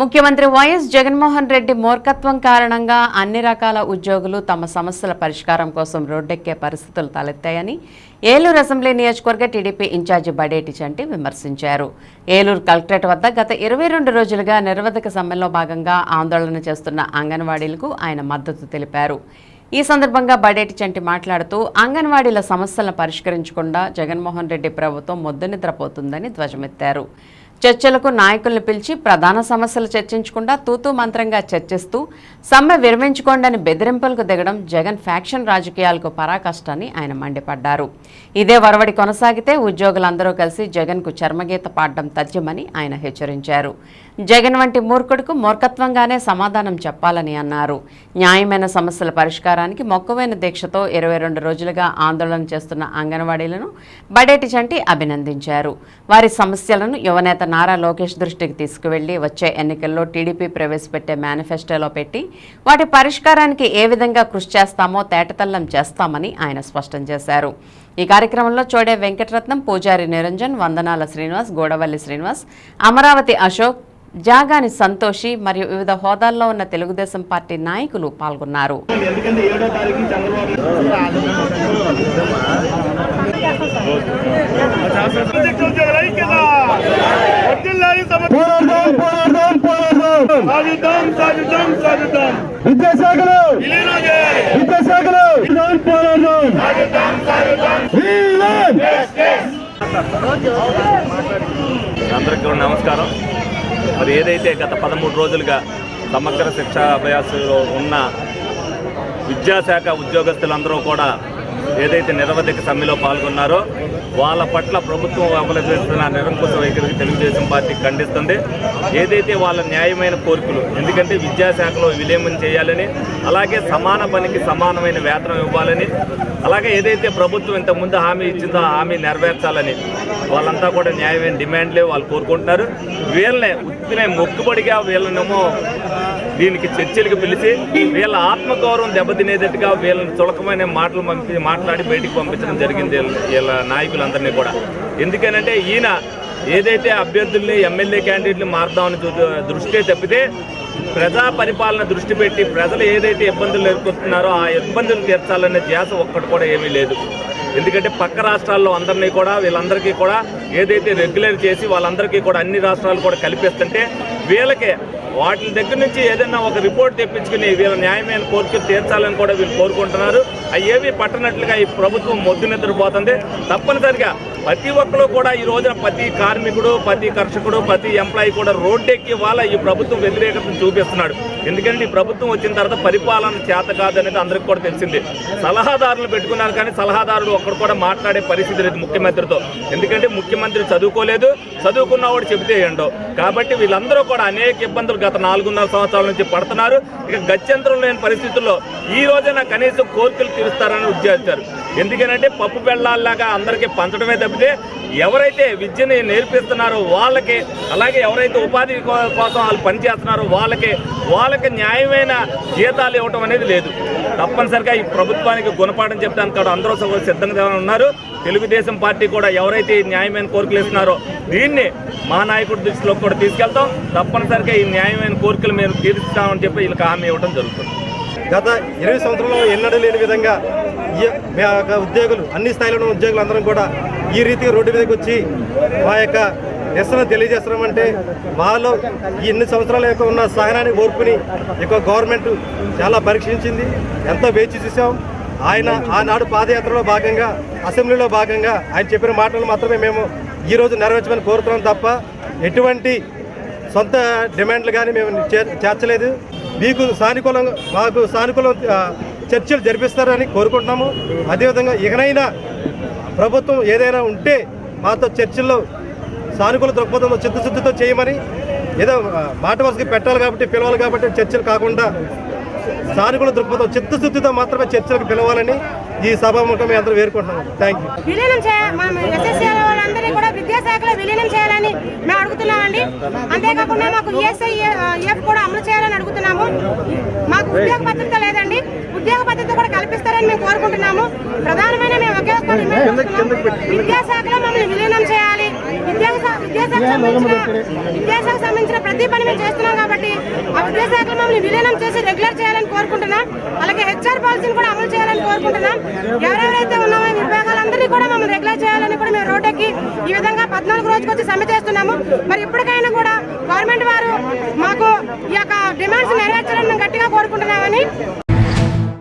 ముఖ్యమంత్రి వైఎస్ జగన్మోహన్ రెడ్డి మూర్ఖత్వం కారణంగా అన్ని రకాల ఉద్యోగులు తమ సమస్యల పరిష్కారం కోసం రోడ్డెక్కే పరిస్థితులు తలెత్తాయని ఏలూరు అసెంబ్లీ నియోజకవర్గ టీడీపీ ఇన్ఛార్జి బడేటి చంటి విమర్శించారు. ఏలూరు కలెక్టరేట్ వద్ద గత ఇరవై రెండు రోజులుగా నిరవధిక సమ్మెలో భాగంగా ఆందోళన చేస్తున్న అంగన్వాడీలకు ఆయన మద్దతు తెలిపారు. ఈ సందర్భంగా బడేటి చంటి మాట్లాడుతూ అంగన్వాడీల సమస్యలను పరిష్కరించకుండా జగన్మోహన్ రెడ్డి ప్రభుత్వం మొద్దునిద్రపోతుందని ధ్వజమెత్తారు. చర్చలకు నాయకులను పిలిచి ప్రధాన సమస్యలు చర్చించకుండా తూతూ మంత్రంగా చర్చిస్తూ సమ్మె విరమించుకోండని బెదిరింపులకు దిగడం జగన్ ఫ్యాక్షన్ రాజకీయాలకు పరాకష్టని ఆయన మండిపడ్డారు. ఇదే వరవడి కొనసాగితే ఉద్యోగులందరూ కలిసి జగన్కు చర్మగీత పాడడం తథ్యమని ఆయన హెచ్చరించారు. జగన్ వంటి మూర్ఖుడుకు మూర్ఖత్వంగానే సమాధానం చెప్పాలని అన్నారు. న్యాయమైన సమస్యల పరిష్కారానికి మొక్కువైన దీక్షతో ఇరవై రెండు రోజులుగా ఆందోళన చేస్తున్న అంగన్వాడీలను బడేటి చంటి అభినందించారు. వారి సమస్యలను యువనేత నారా లోకేష్ దృష్టికి తీసుకువెళ్ళి వచ్చే ఎన్నికల్లో టీడీపీ ప్రవేశపెట్టే మేనిఫెస్టోలో పెట్టి వాటి పరిష్కారానికి ఏ విధంగా కృషి చేస్తామో తేటతల్లం చేస్తామని ఆయన స్పష్టం చేశారు. ఈ కార్యక్రమంలో చోడే వెంకటరత్నం పూజారి నిరంజన్ వందనాల శ్రీనివాస్ గోడవల్లి శ్రీనివాస్ అమరావతి అశోక్ జాగాని సంతోషి మరియు వివిధ హోదాల్లో ఉన్న తెలుగుదేశం పార్టీ నాయకులు పాల్గొన్నారు విద్యాశాఖలో విద్యాశాఖలో! అందరికీ నమస్కారం మరి ఏదైతే గత పదమూడు రోజులుగా సమగ్ర శిక్షా అభ్యాసంలో ఉన్న విద్యాశాఖ ఉద్యోగస్తులందరూ కూడా ఏదైతే నిరవధిక సమ్మెలో పాల్గొన్నారో వాళ్ళ పట్ల ప్రభుత్వం అవలంబిస్తున్న నిరంకుశ వైఖరికి తెలుగుదేశం పార్టీ ఖండిస్తుంది. ఏదైతే వాళ్ళ న్యాయమైన కోరికలు ఎందుకంటే విద్యాశాఖలో విలీనం చేయాలని అలాగే సమాన పనికి సమానమైన వేతనం ఇవ్వాలని అలాగే ఏదైతే ప్రభుత్వం ఇంతకుముందు హామీ ఇచ్చిందో ఆ హామీ నెరవేర్చాలని వాళ్ళంతా కూడా న్యాయమైన డిమాండ్లే వాళ్ళు కోరుకుంటున్నారు. వీళ్ళని ఉత్తినే మొక్కుబడిగా వీళ్ళనేమో దీనికి చర్చలకు పిలిచి వీళ్ళ ఆత్మగౌరవం దెబ్బతినేటట్టుగా వీళ్ళని చులకమైన మాటలు పంపి మాట్లాడి బయటికి పంపించడం జరిగింది వీళ్ళ- నాయకులందరినీ కూడా. ఎందుకనంటే ఈయన ఏదైతే అభ్యర్థుల్ని ఎమ్మెల్యే క్యాండిడేట్ని మారుదామని దృష్టి తప్పితే ప్రజా పరిపాలన దృష్టి పెట్టి ప్రజలు ఏదైతే ఇబ్బందులు ఎదుర్కొంటున్నారో ఆ ఇబ్బందులు తీర్చాలనే ధ్యాస ఒక్కటి కూడా ఏమీ లేదు. ఎందుకంటే పక్క రాష్ట్రాల్లో అందరినీ కూడా వీళ్ళందరికీ కూడా ఏదైతే రెగ్యులర్ చేసి వాళ్ళందరికీ కూడా అన్ని రాష్ట్రాలు కూడా కల్పిస్తుంటే వీళ్ళకి వాటి దగ్గర నుంచి ఏదైనా ఒక రిపోర్ట్ తెప్పించుకుని వీళ్ళ న్యాయమైన కోరికలు తీర్చాలని కూడా వీళ్ళు కోరుకుంటున్నారు. అవి ఏవి పట్టనట్లుగా ఈ ప్రభుత్వం మొద్దు నిద్రపోతుంది. తప్పనిసరిగా ప్రతి ఒక్కరు కూడా ఈ రోజున ప్రతి కార్మికుడు ప్రతి కర్షకుడు ప్రతి ఎంప్లాయీ కూడా రోడ్డెక్కి వాళ్ళ ఈ ప్రభుత్వం వ్యతిరేకతను చూపిస్తున్నాడు. ఎందుకంటే ఈ ప్రభుత్వం వచ్చిన తర్వాత పరిపాలన చేత కాదనేది అందరికీ కూడా తెలిసింది. సలహాదారులు పెట్టుకున్నారు కానీ సలహాదారుడు ఒక్కడు కూడా మాట్లాడే పరిస్థితి లేదు ముఖ్యమంత్రితో. ఎందుకంటే ముఖ్యమంత్రి చదువుకోలేదు. చదువుకున్నవాడు చెబితే ఏంటో. కాబట్టి వీళ్ళందరూ కూడా అనేక ఇబ్బందులు గత నాలుగున్నర సంవత్సరాల నుంచి పడుతున్నారు. ఇక గత్యంతరం లేని పరిస్థితుల్లో ఈ రోజైనా కనీసం కోరికలు తీరుస్తారని ఉద్దేశించారు. ఎందుకనంటే పప్పు బెళ్ళాల్లాగా అందరికీ పంచడమే తప్పితే ఎవరైతే విద్యని నేర్పిస్తున్నారో వాళ్ళకి అలాగే ఎవరైతే ఉపాధి కోసం వాళ్ళు పనిచేస్తున్నారో వాళ్ళకి వాళ్ళకి న్యాయమైన జీతాలు ఇవ్వటం అనేది లేదు. తప్పనిసరిగా ఈ ప్రభుత్వానికి గుణపాఠం చెప్పడానికి కూడా అందరూ సగం సిద్ధంగా ఉన్నారు. తెలుగుదేశం పార్టీ కూడా ఎవరైతే ఈ న్యాయమైన కోరికలు ఇస్తున్నారో దీన్ని మా నాయకుడి దృష్టిలో కూడా తీసుకెళ్తాం. తప్పనిసరిగా ఈ న్యాయమైన కోరికలు మేము తీరుస్తామని చెప్పి వీళ్ళకి హామీ ఇవ్వడం జరుగుతుంది. గత ఇరవై సంవత్సరంలో ఎన్నడూ లేని విధంగా ఈ మా యొక్క ఉద్యోగులు అన్ని స్థాయిలో ఉన్న ఉద్యోగులు అందరం కూడా ఈ రీతిగా రోడ్డు మీదకి వచ్చి మా యొక్క నిరసన తెలియజేస్తున్నామంటే మాలో ఇన్ని సంవత్సరాల యొక్క ఉన్న సహనాన్ని ఓర్పుని యొక్క గవర్నమెంట్ చాలా పరీక్షించింది. ఎంతో వేచి చూసాం ఆయన ఆనాడు పాదయాత్రలో భాగంగా అసెంబ్లీలో భాగంగా ఆయన చెప్పిన మాటలు మాత్రమే మేము ఈరోజు నెరవేర్చమని కోరుతున్నాం తప్ప ఎటువంటి సొంత డిమాండ్లు కానీ మేము చే- చేర్చలేదు. మీకు సానుకూలంగా మాకు సానుకూల చర్చలు జరిపిస్తారని కోరుకుంటున్నాము. అదేవిధంగా ఇకనైనా ప్రభుత్వం ఏదైనా ఉంటే మాతో చర్చల్లో సానుకూల దృక్పథంలో చిత్తశుద్ధితో చేయమని ఏదో మాట వరుసకి పెట్టాలి కాబట్టి పిలవాలి కాబట్టి చర్చలు కాకుండా సానుకూల దృక్పథం చిత్తశుద్ధితో మాత్రమే చర్చలకు పిలవాలని ఈ సభాముఖం మేము అందరూ వేరుకుంటున్నాము థ్యాంక్ యూ విలీనం మనం వాళ్ళందరినీ కూడా విద్యాశాఖలో విలీనం చేయాలని మేము అడుగుతున్నామండి. అంతేకాకుండా మాకు ఈఎస్ఐ ఎఫ్ కూడా అమలు చేయాలని అడుగుతున్నాము. మాకు ఉద్యోగ భద్రత లేదండి. ఉద్యోగ భద్రత కూడా కల్పిస్తారని మేము కోరుకుంటున్నాము. ప్రధానమైన మేము ఒకే ఒక్క డిమాండ్ చేస్తున్నాము. విద్యాశాఖలో మమ్మల్ని విద్యాశాఖ విద్యాశాఖ సంబంధించిన విద్యాశాఖ ప్రతి పని మేము చేస్తున్నాం కాబట్టి ఆ విద్యాశాఖలో మమ్మల్ని విలీనం చేసి రెగ్యులర్ చేయాలని కోరుకుంటున్నాం. అలాగే హెచ్ఆర్ పాలసీని కూడా అమలు చేయాలని కోరుకుంటున్నాం. ఎవరెవరైతే ఉన్నామో విభాగాలందరినీ కూడా మమ్మల్ని రెగ్యులర్ చేయాలని కూడా మేము రోడ్డెక్కి ఈ విధంగా పద్నాలుగు రోజుకి వచ్చి సమ్మె చేస్తున్నాము. మరి ఇప్పటికైనా కూడా గవర్నమెంట్ వారు మాకు ఈ యొక్క డిమాండ్స్ నెరవేర్చాలని మేము గట్టిగా కోరుకుంటున్నామని